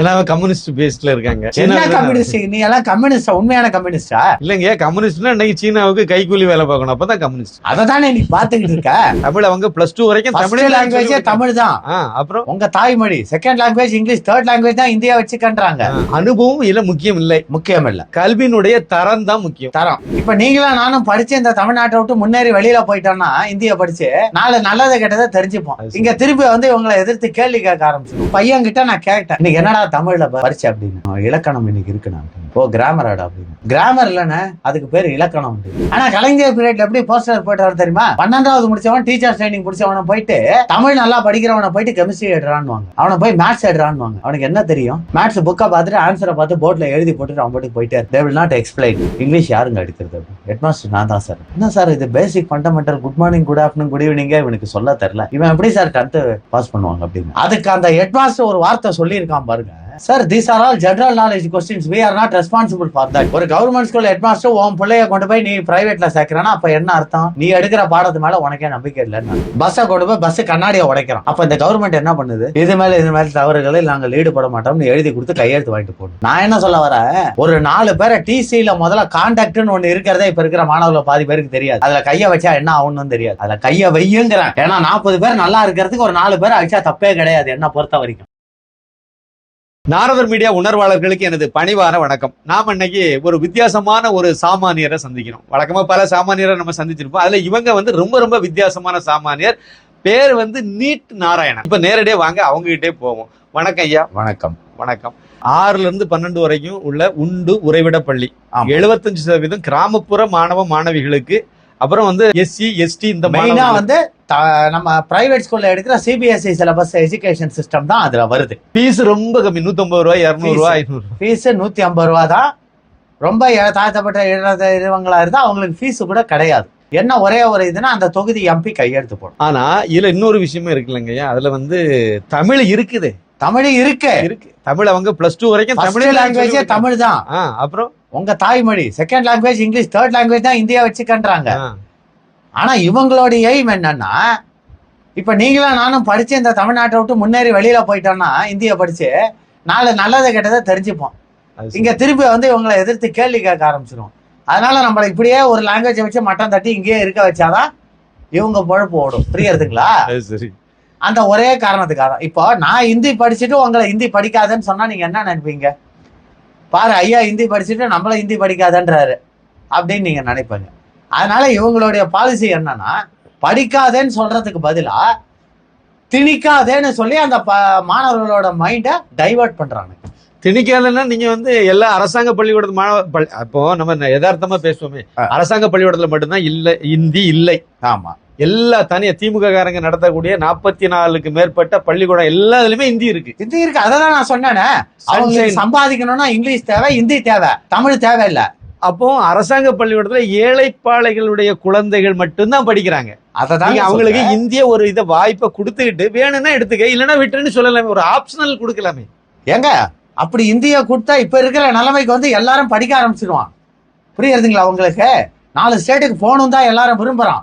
எல்லாம் கம்யூனிஸ்ட் பேஸ்ட்ல இருக்காங்க. என்ன கம்யூனிஸ்ட் நீ எல்லாம் கம்யூனிஸ்டா உண்மையான கம்யூனிஸ்டா இல்லைங்க கம்யூனிஸ்ட்னா இன்னைக்கு சீனாவுக்கு கைக்கூலி வேலை பார்க்கணும். அப்பதான் கம்யூனிஸ்ட் அதை தானே நீ பாத்துக்கிட்டு இருக்க. தமிழ் அவங்க பிளஸ் டூ வரைக்கும் தமிழ் தமிழ் லாங்குவேஜே தமிழ் தான். அப்புறம்? உங்க தாய்மொழி. Second language English third language தான் இந்தியா வச்சுக்கன்றாங்க. அனுபவம் இல்ல முக்கியம் இல்லை. முக்கியம் இல்ல. கல்வியினுடைய தரம் தான் முக்கியம். தரம். இப்ப நீங்களும் நானும் படிச்சு இந்த தமிழ்நாட்டை விட்டு முன்னேறி வெளியில போயிட்டோம்னா இந்திய படிச்சு நாலு நல்லதை கெட்டதை தெரிஞ்சுப்போம். இங்க திருப்பி வந்து இவங்களை எதிர்த்து கேள்வி கேட்க ஆரம்பிச்சிடும் பையன் கிட்ட நான் கேட்டேன். இன்னைக்கு என்னடா தமிழ்ல படிச்ச அப்படின்னு. இலக்கணம் இன்னைக்கு இருக்கு நான் ஓ கிராமராடா அப்படின்னு. கிராமர் இல்லைன்னு அதுக்கு பேர் இலக்கணம் ஆனா கலைஞர் பீரியட்ல எப்படி போஸ்டர் போயிட்டு தெரியுமா? பன்னெண்டாவது முடிச்சவன் டீச்சர் ட்ரைனிங் முடிச்சவன போயிட்டு தமிழ் நல்லா படிக்கிறவனை போயிட்டு கெமிஸ்ட்ரி எடுறான்னு அவனை போய் மேத்ஸ் எடுறான்னு அவனுக்கு என்ன தெரியும்? மேத்ஸ் புக்கை பார்த்துட்டு ஆன்சரை பார்த்து போர்ட்ல எழுதி போட்டுட்டு அவன் போட்டு போயிட்டே they will not explain English யாருங்க அடிக்கிறது ஹெட்மாஸ்டர் நான் தான் சார் என்ன சார் இது? Basic fundamental good morning good afternoon good ஈவினிங்கே இவனுக்கு சொல்ல தெரியல. இவன் எப்படி சார் டென்த்து பாஸ் பண்ணுவாங்க அப்படின்னு. அதுக்கு அந்த ஹெட்மாஸ்டர் ஒரு வார்த்தை சொல்லியிருக்கான் பாருங்க. Sir these are all general knowledge questions we are not responsible for that ஒரு கவர்மெண்ட் ஸ்கூல் ஹெட்மாஸ்டர் உன் பிள்ளைய கொண்டு போய் நீ பிரைவேட்ல சேர்க்கிறனா அப்ப என்ன அர்த்தம்? நீ எடுக்கிற பாடத்து மேல உனக்கே நம்பிக்கை இல்லைன்னு பஸ்ஸை கொண்டு போய் பஸ் கண்ணாடியை உடைக்கிறான் அப்ப இந்த கவர்மெண்ட் என்ன பண்ணுது? இது மேல இது மேல தவறுகளில் நாங்கள் ஈடுபட மாட்டோம்னு எழுதி கொடுத்து கையெழுத்து வாங்கிட்டு போடும் நான் என்ன சொல்ல வர ஒரு நாலு பேரை டிசியில முதல்ல கான்டாக்ட்னு ஒண்ணு இருக்கிறதே இப்ப இருக்கிற மாணவர்கள் பாதி பேருக்கு தெரியாது. அதுல கைய வச்சா என்ன ஆகும்னு தெரியாது. அதுல கைய வையுங்கிறேன். ஏன்னா நாற்பது பேர் நல்லா இருக்கிறதுக்கு ஒரு நாலு பேர் அடிச்சா தப்பே கிடையாது. என்ன பொறுத்த வரைக்கும். நாரதர் மீடியா உணர்வாளர்களுக்கு எனது பணிவான வணக்கம். நாம இன்னைக்கு ஒரு வித்தியாசமான ஒரு சாமானியரை சந்திக்கிறோம். வழக்கமா பல சாமானியரை நம்ம சந்திச்சிருப்போம். அதுல இவங்க வந்து ரொம்ப ரொம்ப வித்தியாசமான சாமானியர். பேர் வந்து நீட் நாராயணன். இப்ப நேரடியா வாங்க அவங்க கிட்டே போவோம். வணக்கம் ஐயா. வணக்கம். வணக்கம். ஆறுல இருந்து பன்னெண்டு வரைக்கும் உள்ள உண்டு உறைவிட பள்ளி. எழுபத்தஞ்சு சதவீதம் கிராமப்புற மாணவ மாணவிகளுக்கு அப்புறம் வந்து எஸ்சி எஸ்டி இந்த மெயினா வந்து நம்ம பிரைவேட் ஸ்கூல்ல எடுக்கிற சிபிஎஸ்இ சிலபஸ் எஜுகேஷன் சிஸ்டம் தான் அதுல வருது. ஃபீஸ் ரொம்ப கம்மி. நூத்தம்பது ரூபாய் இருநூறு ரூபாய் ஐநூறு ஃபீஸ் நூத்தி ஐம்பது ரூபா தான். ரொம்ப தாழ்த்தப்பட்ட இவங்களா இருந்தா அவங்களுக்கு ஃபீஸ் கூட கிடையாது. என்ன ஒரே ஒரு இதுனா அந்த தொகுதி எம்பி கையெழுத்து போடும். ஆனா இதுல இன்னொரு விஷயமும் இருக்குல்லங்கய்யா அதுல வந்து தமிழ் இருக்குது. தமிழ் இருக்கு. இருக்கு. தமிழ் அவங்க பிளஸ் டூ வரைக்கும் தமிழ் லாங்குவேஜே தமிழ் தான். அப்புறம்? உங்க தாய்மொழி second language English third language தான் இந்தியா வச்சுக்கன்றாங்க. ஆனா இவங்களுடைய எய்ம் என்னன்னா இப்ப நீங்களும் நானும் படிச்சு இந்த தமிழ்நாட்டை விட்டு முன்னேறி வெளியில போயிட்டோம்னா இந்திய படிச்சு நாலு நல்லதை கெட்டதை தெரிஞ்சுப்போம். இங்க திருப்பி வந்து இவங்களை எதிர்த்து கேள்வி கேட்க ஆரம்பிச்சிடும் அதனால நம்மள இப்படியே ஒரு லாங்குவேஜ் வச்சு மட்டம் தட்டி இங்கேயே இருக்க வச்சாதான் இவங்க பொழப்பு ஓடும். புரியுறதுங்களா? சரி. அந்த ஒரே காரணத்துக்காக இப்போ நான் ஹிந்தி படிச்சுட்டு உங்களை ஹிந்தி படிக்காதேன்னு சொன்னா நீங்க என்ன நினைப்பீங்க? பாரு ஐயா ஹிந்தி படிச்சுட்டு நம்மள ஹிந்தி படிக்காதன்றாரு அப்படின்னு நீங்க நினைப்பீங்க. அதனால இவங்களுடைய பாலிசி என்னன்னா படிக்காதேன்னு சொல்றதுக்கு பதிலா திணிக்காதேன்னு சொல்லி அந்த ப- மாணவர்களோட மைண்டை டைவர்ட் பண்றாங்க. திணிக்காதன்னா நீங்க வந்து எல்லா அரசாங்க பள்ளிக்கூடத்து மாணவ பள்ளி- அப்போ நம்ம யதார்த்தமா பேசுவோமே. அரசாங்க பள்ளிக்கூடத்துல மட்டும்தான் இல்ல இந்தி இல்லை. ஆமா. எல்லா தனியா திமுக காரங்க நடத்தக்கூடிய நாற்பத்தி நாலுக்கு மேற்பட்ட பள்ளிக்கூடம் எல்லாத்துலயுமே இந்தி இருக்கு. ஹிந்தி இருக்கு. அதை தான் நான் சொன்னேனே. அவங்களுக்கு Sunshine. சம்பாதிக்கணும்னா இங்கிலீஷ் தேவை ஹிந்தி தேவை. தமிழ் தேவையில்லை. அப்போ அரசாங்க பள்ளிக்கூடத்துல ஏழைப்பாளைகளுடைய குழந்தைகள் மட்டும்தான் படிக்கிறாங்க. அதை நீங்க தான் அவங்களுக்கு இந்திய ஒரு இத வாய்ப்பை கொடுத்துக்கிட்டு வேணும்னா எடுத்துக்க இல்லைன்னா விட்டுன்னு சொல்லலாமே. ஒரு ஆப்ஷனல் கொடுக்கலாமே. ஏங்க அப்படி இந்தியா கொடுத்தா இப்ப இருக்கிற நிலைமைக்கு வந்து எல்லாரும் படிக்க ஆரம்பிச்சிடுவான் புரியுறதுங்களா உங்களுக்கு? நாலு ஸ்டேட்டுக்கு போகணும் தான் எல்லாரும் விரும்புறான்.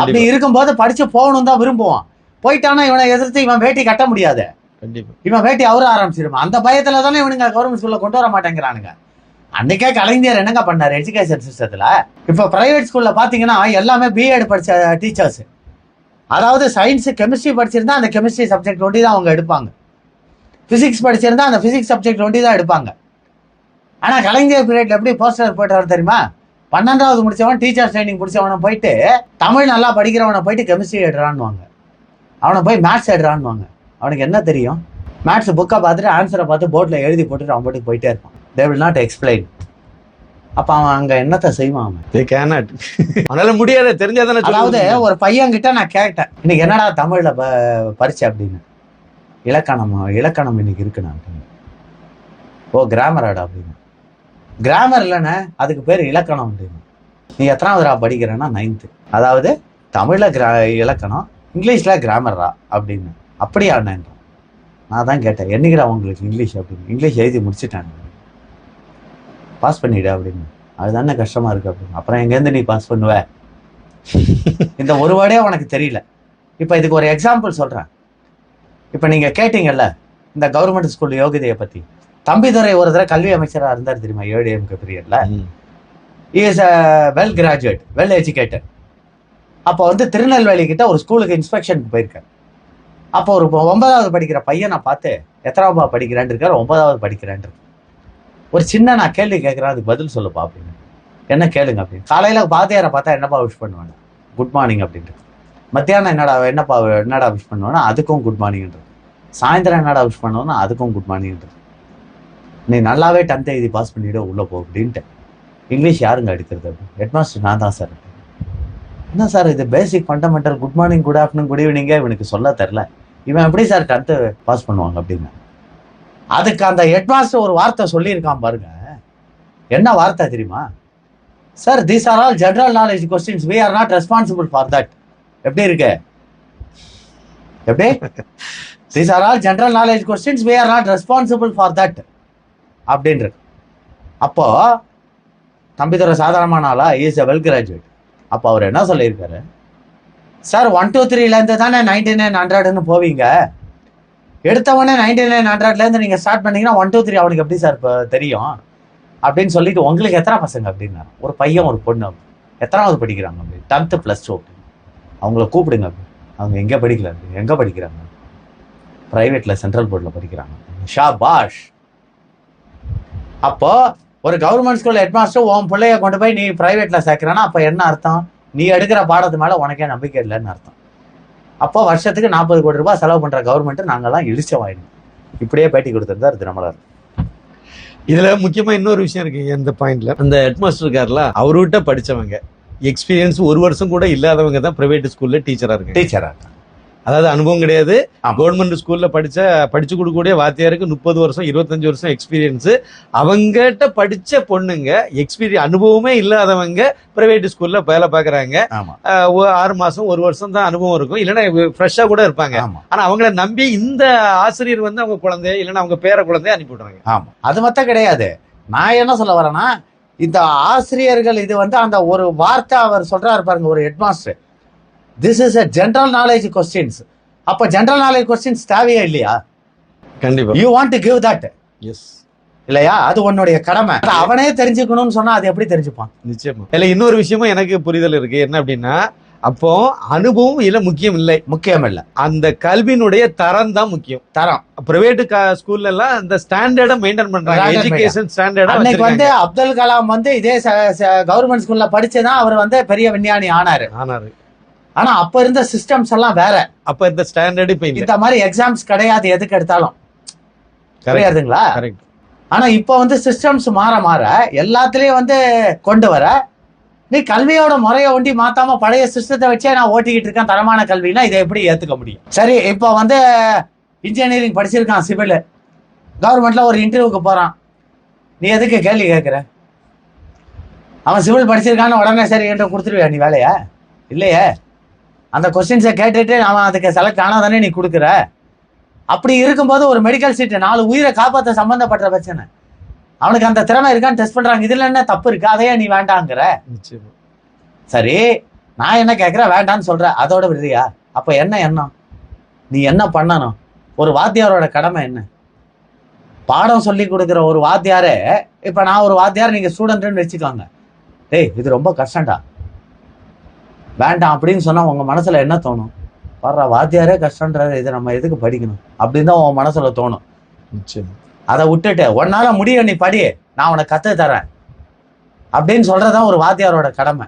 அப்படி இருக்கும்போது படிச்சு போகணும் தான் விரும்புவான். போயிட்டானா இவனை எதிர்த்து இவன் வேட்டி கட்ட முடியாது. கண்டிப்பா. இவன் வேட்டி அவர ஆரம்பிச்சிருவான். அந்த பயத்துல தானே இவனுங்க கவர்மெண்ட் ஸ்கூல்ல கொண்டு வர மாட்டேங்கிறானுங்க. அன்னைக்கே கலைஞர் என்னங்க பண்ணாரு எஜுகேஷன் சிஸ்டத்துல இப்ப பிரைவேட் ஸ்கூல்ல பாத்தீங்கன்னா எல்லாமே பிஎட் படிச்ச டீச்சர்ஸ் அதாவது சயின்ஸ் கெமிஸ்ட்ரி படிச்சிருந்தா அந்த கெமிஸ்ட்ரி சப்ஜெக்ட் ஒண்டி தான் அவங்க எடுப்பாங்க. பிசிக்ஸ் படிச்சிருந்தா அந்த பிசிக்ஸ் சப்ஜெக்ட் ஒண்டி தான் எடுப்பாங்க. ஆனா கலைஞர் பீரியட்ல எப்படி போஸ்டர் போயிட்டு தெரியுமா? பன்னெண்டாவது முடிச்சவன் டீச்சர் ட்ரைனிங் முடிச்சவனை போயிட்டு தமிழ் நல்லா படிக்கிறவனை போயிட்டு கெமிஸ்ட்ரி எடுறான்னுவாங்க. அவனை போய் மேத்ஸ் எடுறான்னுவாங்க. அவனுக்கு என்ன தெரியும்? மேத்ஸ் புக்கை பார்த்துட்டு ஆன்சரை பார்த்து போர்டில் எழுதி போட்டுட்டு அவன் பாட்டுக்கு போயிட்டே இருப்பான். தே வில் நாட் எக்ஸ்பிளைன் அப்ப அவன் அங்க என்னத்தை செய்வான் அவன்? Cannot. அதனால முடியாது தெரிஞ்சாதானே அதாவது. ஒரு பையன் கிட்ட நான் கேட்டேன் இன்னைக்கு என்னடா தமிழ்ல ப- பரிச்சை அப்படின்னு. இலக்கணம் இலக்கணம் இன்னைக்கு இருக்குண்ணா அப்படின்னு ஓ கிராமராடா அப்படின்னு. கிராமர் இல்லைண்ணே அதுக்கு பேர் இலக்கணம் அப்படின்னு நீ எத்தனாவதுரா படிக்கிறேன்னா நைன்த்து அதாவது தமிழில் கிரா இலக்கணம் இங்கிலீஷில் கிராமரா அப்படின்னு. அப்படியா அண்ணன்? நான் தான் கேட்டேன் என்னைக்குடா உங்களுக்கு இங்கிலீஷ் அப்படின்னு. இங்கிலீஷ் எழுதி முடிச்சிட்டாங்க பாஸ் பண்ணிடு அப்படின்னு. அதுதானே கஷ்டமாக இருக்கு அப்படின்னு. அப்புறம் எங்கேருந்து நீ பாஸ் பண்ணுவ? இந்த ஒரு வாடே உனக்கு தெரியல. இப்போ இதுக்கு ஒரு எக்ஸாம்பிள் சொல்கிறேன் இப்போ நீங்கள் கேட்டீங்கல்ல இந்த கவர்மெண்ட் ஸ்கூல் யோகிதையை பற்றி தம்பிதுரை ஒரு தடவை கல்வி அமைச்சரா இருந்தார் தெரியுமா? ஏடிஎம்கே பீரியட்ல. Is a well graduate well educated அப்போ வந்து திருநெல்வேலி கிட்ட ஒரு ஸ்கூலுக்கு இன்ஸ்பெக்ஷனுக்கு போயிருக்காரு. அப்போ ஒரு ஒன்பதாவது படிக்கிற பையனை பார்த்து எத்தனாவதா படிக்கிறேன்னு இருக்காரு ஒன்பதாவது படிக்கிறேன் ஒரு சின்ன நான் கேள்வி கேட்குறேன் அதுக்கு பதில் சொல்லுப்பா அப்படின்னு. என்ன கேளுங்க அப்படின்னு. காலையில பாத்தியாரை பார்த்தா என்னப்பா விஷ் பண்ணுவாங்க குட் மார்னிங் அப்படின்ட்டு மத்தியானம் என்னடா என்னப்பா என்னடா விஷ் பண்ணுவேன்னா அதுக்கும் குட் மார்னிங்ன்றது சாயந்தரம் என்னடா விஷ் பண்ணுவோன்னா அதுக்கும் குட் மார்னிங்ன்றது நீ நல்லாவே டென்த் எழுதி பாஸ் பண்ணிவிட உள்ள போ அப்படின்ட்டு. இங்கிலீஷ் யாருங்க அடிக்கிறது? அப்படின்னு ஹெட்மாஸ்டர் நான் தான் சார் என்ன சார் இது? Basic fundamental good morning good afternoon good ஈவினிங்கே இவனுக்கு சொல்ல தெரில இவன் எப்படி சார் டென்த்து பாஸ் பண்ணுவாங்க அப்படின்னு. அதுக்கு அந்த ஹெட்மாஸ்டர் ஒரு வார்த்தை சொல்லியிருக்கான் பாருங்க. என்ன வார்த்தை தெரியுமா? Sir these are all general knowledge questions we are not responsible for that எப்படி இருக்கு? எப்படி? These are all general knowledge questions we are not responsible for that அப்படின்றது. அப்போ தம்பிதுரை சாதாரணமான ஆளா இஸ் எ வெல் கிராஜுவேட் அப்போ அவர் என்ன சொல்லியிருக்காரு? சார் ஒன் டூ த்ரீலேருந்து தானே நைன்டி நைன் ஹண்ட்ரட்னு போவீங்க. எடுத்தவொடனே நைன்டி நைன் ஹண்ட்ரட்லேருந்து நீங்கள் ஸ்டார்ட் பண்ணீங்கன்னா ஒன் டூ த்ரீ அவனுக்கு எப்படி சார் இப்போ தெரியும்? அப்படின்னு சொல்லிட்டு உங்களுக்கு எத்தனை பசங்க? அப்படின்னா ஒரு பையன் ஒரு பொண்ணு. எத்தனாவது படிக்கிறாங்க? அப்படி டென்த்து ப்ளஸ் டூ அப்படி அவங்கள கூப்பிடுங்க. அப்படி அவங்க எங்கே படிக்கல? அப்படி எங்கே படிக்கிறாங்க? ப்ரைவேட்டில் சென்ட்ரல் போர்டில் படிக்கிறாங்க. ஷா பாஷ் அப்போ ஒரு கவர்மெண்ட் ஸ்கூல் ஹெட்மாஸ்டர் உன் பிள்ளைய கொண்டு போய் நீ பிரைவேட்ல சேர்க்கறானா அப்ப என்ன அர்த்தம்? நீ எடுக்கிற பாடத்து மேல உனக்கே நம்பிக்கை இல்லைன்னு அர்த்தம். அப்போ வருஷத்துக்கு நாற்பது கோடி ரூபாய் செலவு பண்ற கவர்மெண்ட் நாங்கெல்லாம் இழிச்சவாயிடும் இப்படியே பேட்டி கொடுத்திருந்தார் திருமலர் இதுல முக்கியமா இன்னொரு விஷயம் இருக்கு இந்த பாயிண்ட்ல அந்த ஹெட்மாஸ்டர் இருக்கார்ல அவர்கிட்ட படிச்சவங்க. எக்ஸ்பீரியன்ஸ் ஒரு வருஷம் கூட இல்லாதவங்க தான் பிரைவேட் ஸ்கூல்ல டீச்சரா இருக்காங்க. டீச்சரா அதாவது அனுபவம் கிடையாது. கவர்மெண்ட் ஸ்கூல்ல படிச்ச படிச்சு கொடுக்கக்கூடிய வாத்தியாருக்கு முப்பது வருஷம் இருபத்தஞ்சு வருஷம் எக்ஸ்பீரியன்ஸ் அவங்ககிட்ட படிச்ச பொண்ணுங்க எக்ஸ்பீரியன் அனுபவமே இல்லாதவங்க பிரைவேட் ஸ்கூல்ல வேலை பாக்குறாங்க ஆறு மாசம் ஒரு வருஷம் தான் அனுபவம் இருக்கும். இல்லைன்னா ஃப்ரெஷ்ஷா கூட இருப்பாங்க. ஆனா அவங்கள நம்பி இந்த ஆசிரியர் வந்து அவங்க குழந்தை இல்லைன்னா அவங்க பேர குழந்தைய அனுப்பி விடுறாங்க. ஆமா. அது மத்த கிடையாது. நான் என்ன சொல்ல வரேன்னா இந்த ஆசிரியர்கள் இது வந்து அந்த ஒரு வார்த்தை அவர் சொல்றாரு பாருங்க ஒரு headmaster this is a general knowledge questions அப்ப ஜென்ரல் நாலேஜ் கொஸ்டின்ஸ் தேவையா இல்லையா? கண்டிப்பா. You want to give that yes இல்லையா? அது உன்னுடைய கடமை. அவனே தெரிஞ்சுக்கணும்னு சொன்னா அது எப்படி தெரிஞ்சுப்பான்? நிச்சயமா. இல்ல இன்னொரு விஷயமும் எனக்கு புரிதல் இருக்கு. என்ன அப்படின்னா அப்போ அனுபவம் இல்ல முக்கியம் இல்லை. முக்கியம் இல்ல. அந்த கல்வியினுடைய தரம் தான் முக்கியம். தரம். பிரைவேட் ஸ்கூல்ல எல்லாம் அந்த ஸ்டாண்டர்டை மெயின்டைன் பண்றாங்க. எஜுகேஷன் ஸ்டாண்டர்டா அன்னைக்கு வந்து அப்துல் கலாம் வந்து இதே கவர்மெண்ட் ஸ்கூல்ல படிச்சுதான் அவர் வந்து பெரிய விஞ்ஞானி ஆனாரு. ஆனாரு. ஆனா அப்ப இருந்த சிஸ்டம்ஸ் எல்லாம் வேற. அப்ப இந்த ஸ்டாண்டர்ட் இப்ப இந்த மாதிரி எக்ஸாம்ஸ் கிடையாது எதுக்கு எடுத்தாலும். கரெக்ட் ஆனா இப்போ வந்து சிஸ்டம்ஸ் மாற மாற எல்லாத்துலயும் வந்து கொண்டு வர நீ கல்வியோட முறையை ஒண்டி மாத்தாம பழைய சிஸ்டத்தை வச்சே நான் ஓட்டிக்கிட்டு இருக்கேன் தரமான கல்வினா இதை எப்படி ஏத்துக்க முடியும்? சரி இப்போ வந்து இன்ஜினியரிங் படிச்சிருக்கான் சிவில் கவர்மெண்ட்ல ஒரு இன்டர்வியூக்கு போறான். நீ எதுக்கு கேள்வி கேட்குற அவன் சிவில் படிச்சிருக்கான்னு உடனே சரி என்று கொடுத்துருவியா நீ வேலையா? இல்லையே. அந்த கொஸ்டின்ஸை கேட்டுட்டு அவன் அதுக்கு செலக்ட் ஆனாதானே நீ கொடுக்குற? அப்படி இருக்கும்போது ஒரு மெடிக்கல் சீட்டு நாலு உயிரை காப்பாற்ற சம்பந்தப்பட்ட பிரச்சனை. அவனுக்கு அந்த திறமை இருக்கான்னு டெஸ்ட் பண்றாங்க. இதுல என்ன தப்பு இருக்கு? அதையே நீ வேண்டாங்கிற. சரி நான் என்ன கேட்கிறேன் வேண்டான்னு சொல்ற. அதோட விடுறியா? அப்ப என்ன எண்ணம்? நீ என்ன பண்ணணும்? ஒரு வாத்தியாரோட கடமை என்ன? பாடம் சொல்லி கொடுக்குற ஒரு வாத்தியாரே இப்ப நான் ஒரு வாத்தியார் நீங்க ஸ்டூடெண்ட்னு வச்சுக்கோங்க. டேய் இது ரொம்ப கஷ்டம்டா. வேண்டாம் அப்படின்னு சொன்னா உங்க மனசுல என்ன தோணும்? வர்ற வாத்தியாரே கஷ்டன்றாரு இதை நம்ம எதுக்கு படிக்கணும்? அப்படின்னு தான் உன் மனசுல தோணும். நிச்சயமா. அதை விட்டுட்டு உன்னால முடியும் நீ படி நான் உனக்கு கத்து தரேன். அப்படின்னு சொல்றதுதான் ஒரு வாத்தியாரோட கடமை.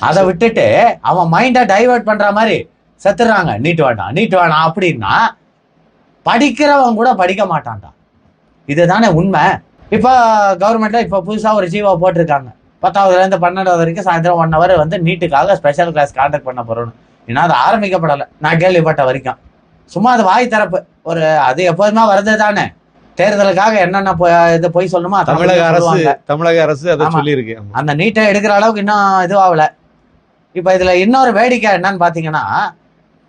அதை விட்டுட்டு அவன் மைண்டை டைவர்ட் பண்ற மாதிரி செத்துறாங்க. நீட்டு வேண்டாம் நீட்டு வேணாம். அப்படின்னா படிக்கிறவன் கூட படிக்க மாட்டான்டா. இதுதானே உண்மை. இப்போ கவர்மெண்ட்ல இப்போ புதுசா ஒரு ஜீவோ போட்டிருக்காங்க. பத்தாவதுல இருந்து பன்னெண்டாவது வரைக்கும் சாயந்தரம் ஒன் ஹவர் வந்து நீட்டுக்காக ஸ்பெஷல் கிளாஸ் கான்டாக்ட் பண்ண போறோம்னு இன்னும் அது ஆரம்பிக்கப்படலை. நான் கேள்விப்பட்ட வரைக்கும். சும்மா அது வாய் திறப்பு. ஒரு அது எப்போதுமே வருது தானே. தேர்தலுக்காக என்னென்ன இது பொய் சொல்லணுமோ தமிழக அரசு. தமிழக அரசு அதை ஆமா. சொல்லி இருக்கு அந்த நீட்டை எடுக்கிற அளவுக்கு இன்னும் இதுவாகல. இப்போ இதுல இன்னொரு வேடிக்கை என்னன்னு பாத்தீங்கன்னா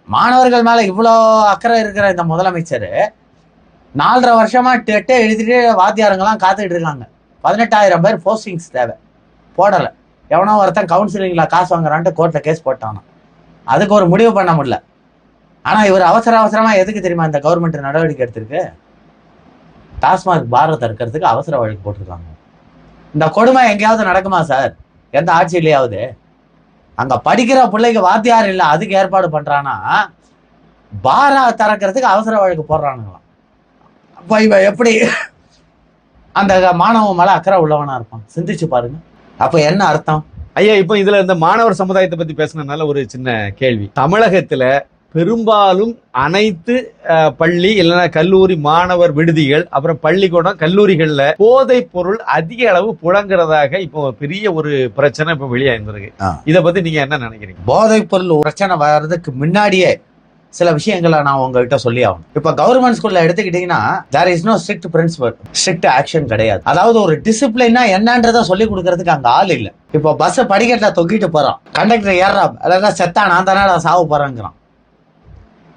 மாணவர்கள் மேல இவ்வளோ அக்கறை இருக்கிற இந்த முதலமைச்சர் நாலரை வருஷமா டெட்டை எழுதிட்டு வாத்தியாரங்கெல்லாம் காத்துக்கிட்டு இருக்காங்க. பதினெட்டாயிரம் பேர் போஸ்டிங்ஸ் தேவை. போடலை. எவனோ ஒருத்தன் கவுன்சிலிங்ல காசு வாங்குறான்ட்டு கோர்ட்டில் கேஸ் போட்டானா. அதுக்கு ஒரு முடிவு பண்ண முடியல. ஆனால் இவர் அவசர அவசரமாக எதுக்கு தெரியுமா இந்த கவர்மெண்ட் நடவடிக்கை எடுத்திருக்கு? டாஸ்மாக் பாரத தடுக்கிறதுக்கு அவசர வழக்கு போட்டிருக்காங்க. இந்த கொடுமை எங்கேயாவது நடக்குமா சார்? எந்த ஆட்சியிலேயாவது? அங்கே படிக்கிற பிள்ளைக்கு வாத்தியார் இல்லை அதுக்கு ஏற்பாடு பண்ணுறான்னா பாரா திறக்கிறதுக்கு அவசர வழக்கு போடுறானுங்களாம். அப்போ இவன் எப்படி அந்த மாணவன் மேலே அக்கறை உள்ளவனாக இருப்பான்? சிந்திச்சு பாருங்கள் அப்ப என்ன அர்த்தம்? ஐயா இப்போ இதுல இந்த மாணவர் சமுதாயத்தை பத்தி பேசுனதுனால ஒரு சின்ன கேள்வி. தமிழகத்துல பெரும்பாலும் அனைத்து பள்ளி இல்லைன்னா கல்லூரி மாணவர் விடுதிகள் அப்புறம் பள்ளிக்கூடம் கல்லூரிகள்ல போதைப் பொருள் அதிக அளவு புழங்குறதாக இப்போ பெரிய ஒரு பிரச்சனை இப்போ வெளியாயிருந்திருக்கு. இத பத்தி நீங்க என்ன நினைக்கிறீங்க? போதைப் பொருள் பிரச்சனை வர்றதுக்கு முன்னாடியே சில விஷயங்களை நான் உங்ககிட்ட சொல்லி ஆகணும். இப்ப கவர்மெண்ட் ஸ்கூல்ல எடுத்துக்கிட்டீங்கன்னா there is no strict principal strict action கிடையாது. அதாவது ஒரு டிசிப்ளினா என்னன்றத சொல்லி கொடுக்கறதுக்கு அங்க ஆள் இல்ல. இப்போ பஸ் படிக்கட்டுல தொக்கிட்டு போறான். கண்டக்டர் ஏறா இல்லைன்னா செத்தா நான் தானே நான் சாவு போறேங்கிறான்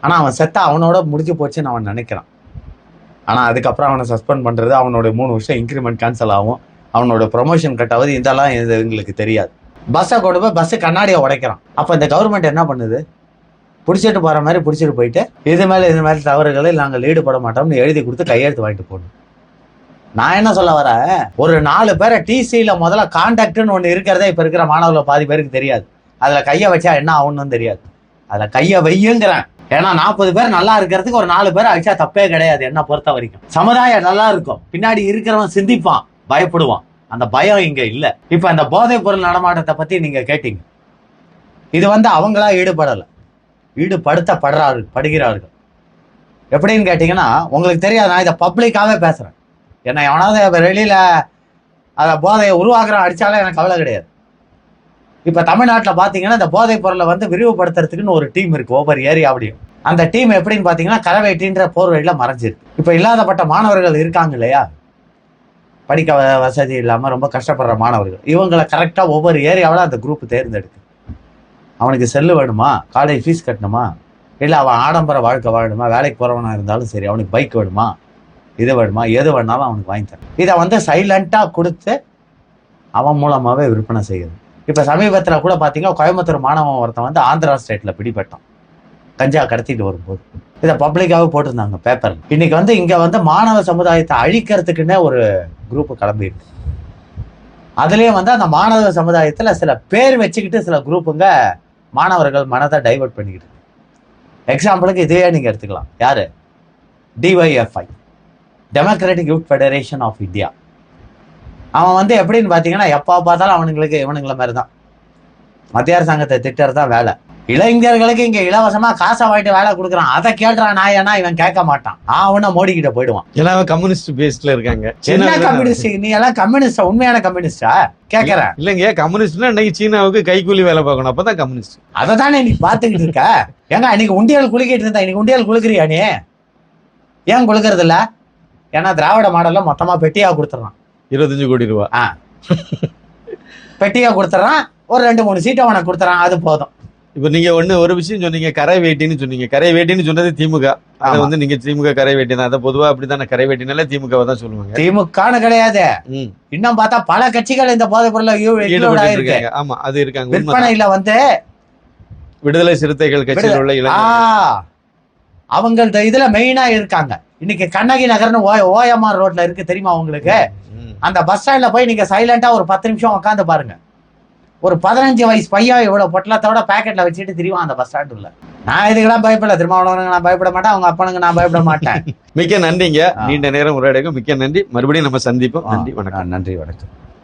ஆனா அவன் செத்தா அவனோட முடிஞ்சு போச்சுன்னு அவன் நினைக்கிறான். ஆனா அதுக்கப்புறம் அவனை சஸ்பெண்ட் பண்றது அவனோட மூணு வருஷம் இன்க்ரிமெண்ட் கேன்சல் ஆகும். அவனோட ப்ரொமோஷன் கட் ஆகுது. இதெல்லாம் எங்களுக்கு தெரியாது. பஸ்ஸை கொண்டு போய் பஸ்ஸு கண்ணாடியை உடைக்கிறான். அப்போ இந்த கவர்மெண்ட் என்ன பண்ணுது? பிடிச்சிட்டு போற மாதிரி பிடிச்சிட்டு போயிட்டு இது மேல இது மாதிரி தவறுகளை நாங்கள் ஈடுபட மாட்டோம்னு எழுதி கொடுத்து கையெழுத்து வாங்கிட்டு போகணும். நான் என்ன சொல்ல வரேன்? ஒரு நாலு பேரை டிசியில முதல்ல கான்டாக்ட்னு ஒன்று இருக்கிறதே இப்போ இருக்கிற மாணவர்கள் பாதி பேருக்கு தெரியாது. அதில் கையை வச்சா என்ன ஆகுன்னு தெரியாது. அதில் கையை வையுங்கிறேன். ஏன்னா நாற்பது பேர் நல்லா இருக்கிறதுக்கு ஒரு நாலு பேர் அடிச்சா தப்பே கிடையாது என்ன பொறுத்த வரைக்கும். சமுதாயம் நல்லா இருக்கும். பின்னாடி இருக்கிறவன் சிந்திப்பான் பயப்படுவான். அந்த பயம் இங்க இல்ல. இப்ப அந்த போதைப் பொருள் நடமாட்டத்தை பத்தி நீங்க கேட்டீங்க. இது வந்து அவங்களா ஈடுபடலை. ஈடுபடுத்தப்படுறார்கள் படுகிறார்கள். எப்படின்னு கேட்டிங்கன்னா உங்களுக்கு தெரியாது நான் இதை பப்ளிக்காகவே பேசுகிறேன் என்னை எவனாவது வெளியில் அதை போதையை உருவாக்குறோம் அடித்தாலே எனக்கு கவலை கிடையாது. இப்போ தமிழ்நாட்டில் பார்த்தீங்கன்னா இந்த போதைப் பொருளை வந்து விரிவுபடுத்துறதுக்குன்னு ஒரு டீம் இருக்குது ஒவ்வொரு ஏரியாவிலையும். அந்த டீம் எப்படின்னு பார்த்தீங்கன்னா கரவேட்டின்ற போர்வையில மறைஞ்சிருக்கு. இப்போ இல்லாதப்பட்ட மாணவர்கள் இருக்காங்க இல்லையா? படிக்க வ- வசதி இல்லாமல் ரொம்ப கஷ்டப்படுற மாணவர்கள். இவங்களை கரெக்டாக ஒவ்வொரு ஏரியாவில் அந்த குரூப் தேர்ந்தெடுக்கு. அவனுக்கு செல்லு வேணுமா? காலேஜ் ஃபீஸ் கட்டணுமா? இல்லை அவன் ஆடம்பர வாழ்க்கை வாழணுமா? வேலைக்கு போகிறவனாக இருந்தாலும் சரி அவனுக்கு பைக் வேணுமா? இது வேணுமா? எது வேணாலும் அவனுக்கு வாங்கி தரேன். இதை வந்து சைலண்ட்டாக கொடுத்து அவன் மூலமாகவே விற்பனை செய்யுது. இப்போ சமீபத்தில் கூட பார்த்தீங்கன்னா கோயம்புத்தூர் மாணவன் ஒருத்தன் வந்து ஆந்திரா ஸ்டேட்டில் பிடிபட்டான். கஞ்சா கடத்திட்டு வரும்போது. இதை பப்ளிக்காகவே போட்டிருந்தாங்க பேப்பர் இன்னைக்கு வந்து இங்கே வந்து மாணவ சமுதாயத்தை அழிக்கிறதுக்குன்னே ஒரு குரூப் கிளம்பிடுது அதுலேயும் வந்து அந்த மாணவ சமுதாயத்தில் சில பேர் வச்சுக்கிட்டு சில குரூப்புங்க மாணவர்கள் மனதை டைவர்ட் பண்ணிக்கிட்டு இருக்கு. எக்ஸாம்பிளுக்கு இதையே நீங்கள் எடுத்துக்கலாம். யார்? DYFI democratic youth federation of India அவன் வந்து எப்படின்னு பார்த்தீங்கன்னா எப்போ பார்த்தாலும் அவனுங்களுக்கு இவனுங்கள மாதிரி தான் மத்திய அரசாங்கத்தை திட்டுறது தான் வேலை. இளைஞர்களுக்கு இங்க இலவசமா காசை வாங்கிட்டு வேலை கொடுக்குறான். அதை கேள்றான் நாயனா இவன் கேட்க மாட்டான். அவனை மோடி கிட்ட போயிடுவான். ஏன்னா கம்யூனிஸ்ட் பேஸ்ட்ல இருக்காங்க. என்ன கம்யூனிஸ்ட்? நீ எல்லாம் கம்யூனிஸ்டா? உண்மையான கம்யூனிஸ்டா? கேக்குறேன் இல்லைங்க கம்யூனிஸ்ட்னா இன்னைக்கு சீனாவுக்கு கைக்கூலி வேலை பார்க்கணும். அப்பதான் கம்யூனிஸ்ட். அதை தானே நீ பாத்துக்கிட்டு இருக்க? ஏங்க இன்னைக்கு உண்டியல் குலுக்கிட்டு இருந்தா இன்னைக்கு உண்டியல் குலுக்குறியா நீ? ஏன் குலுக்கறது இல்ல? ஏன்னா திராவிட மாடல்ல மொத்தமா பெட்டியா கொடுத்துறான். இருபத்தஞ்சு கோடி ரூபா. பெட்டியா கொடுத்துறான். ஒரு ரெண்டு மூணு சீட்டை உனக்கு கொடுத்துறான். அது போதும். இப்ப நீங்க ஒண்ணு ஒரு விஷயம் சொன்னீங்க கரை வேட்டின்னு சொன்னீங்க. கரை வேட்டின்னு சொன்னது திமுக. அதை. வந்து நீங்க திமுக கரை வேட்டி தான் அதை பொதுவா அப்படித்தானே கரை வேட்டினால திமுக தான் சொல்லுவாங்க. திமுகன்னு கிடையாது. இன்னும் பார்த்தா பல கட்சிகள் இந்த போதைப் பொருளை இருக்காங்க. ஆமா அது இருக்காங்க. விற்பனையில வந்து விடுதலை சிறுத்தைகள் கட்சியில் உள்ள இளைஞர்கள். அவங்கள்ட்ட இதுல மெயினா இருக்காங்க. இன்னைக்கு கண்ணகி நகர்னு ஓஎம்ஆர் ரோட்ல இருக்கு தெரியுமா உங்களுக்கு. அந்த பஸ் ஸ்டாண்ட்ல போய் நீங்க சைலண்டா ஒரு பத்து நிமிஷம் உட்காந்து பாருங்க. ஒரு பதினஞ்சு வயசு பையன் இவ்வளவு பொட்டலத்தோட பாக்கெட்ல வச்சுட்டு திரிவான் அந்த பஸ் ஸ்டாண்டுல நான் இதுக்கெல்லாம் பயப்படல. திருமாவளவனுக்கு நான் பயப்பட மாட்டேன். அவங்க அப்பனுக்கு நான் பயப்பட மாட்டேன். மிக்க நன்றிங்க. நீண்ட நேரம் உரையாடுங்க மிக்க நன்றி. மறுபடியும் நம்ம சந்திப்போம். நன்றி வணக்கம். நன்றி வணக்கம்.